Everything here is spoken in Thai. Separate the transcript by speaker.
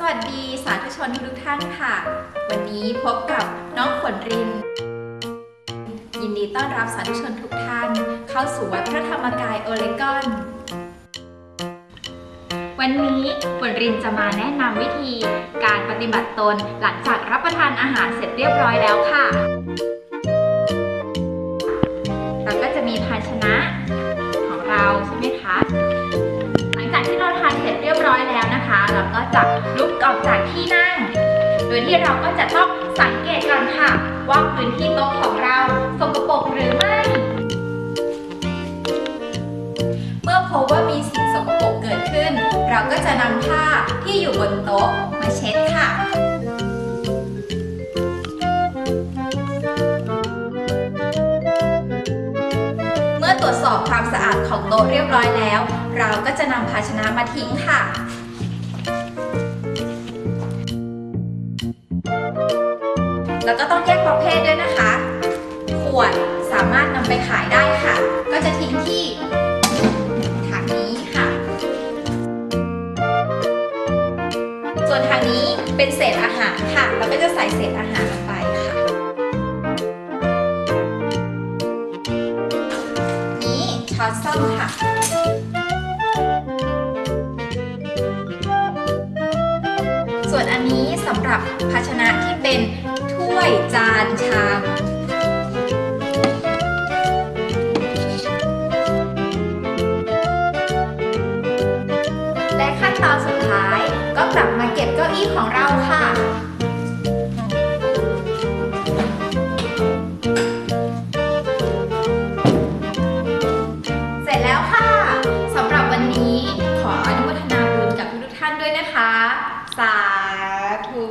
Speaker 1: สวัสดีสาธุชนทุกท่านค่ะ วันนี้พบกับน้องขนริน ยินดีต้อนรับสาธุชนทุกท่าน เข้าสู่วัดพระธรรมกายโอเลกอน วันนี้ฝนรินจะมาแนะนำวิธีการปฏิบัติตนหลังจากรับประทานอาหารเสร็จเรียบร้อยแล้วค่ะ เราก็จะมีภาชนะ ก็จะลุกออกจากที่นั่ง โดยที่เราก็จะต้องสังเกตก่อนค่ะ ว่าพื้นที่โต๊ะของเราสกปรกหรือไม่ เมื่อพบว่ามีสิ่งสกปรกเกิดขึ้น เราก็จะนำผ้าที่อยู่บนโต๊ะมาเช็ดค่ะเมื่อตรวจสอบความสะอาดของโต๊ะเรียบร้อยแล้ว เราก็จะนำภาชนะมาทิ้งค่ะ แล้วก็ต้องแยกประเภทด้วยนะคะ ขวดสามารถนำไปขายได้ค่ะ ก็จะทิ้งที่ถังนี้ค่ะ ส่วนทางนี้เป็นเศษอาหารค่ะ เราก็จะใส่เศษอาหารลงไปค่ะ นี้ช้อนส้อมค่ะ ส่วนอันนี้สำหรับภาชนะที่เป็นถ้วยจานชามและขั้นตอนสุดท้ายก็กลับมาเก็บเก้าอี้ของเราค่ะ ด้วยนะคะ สาธุ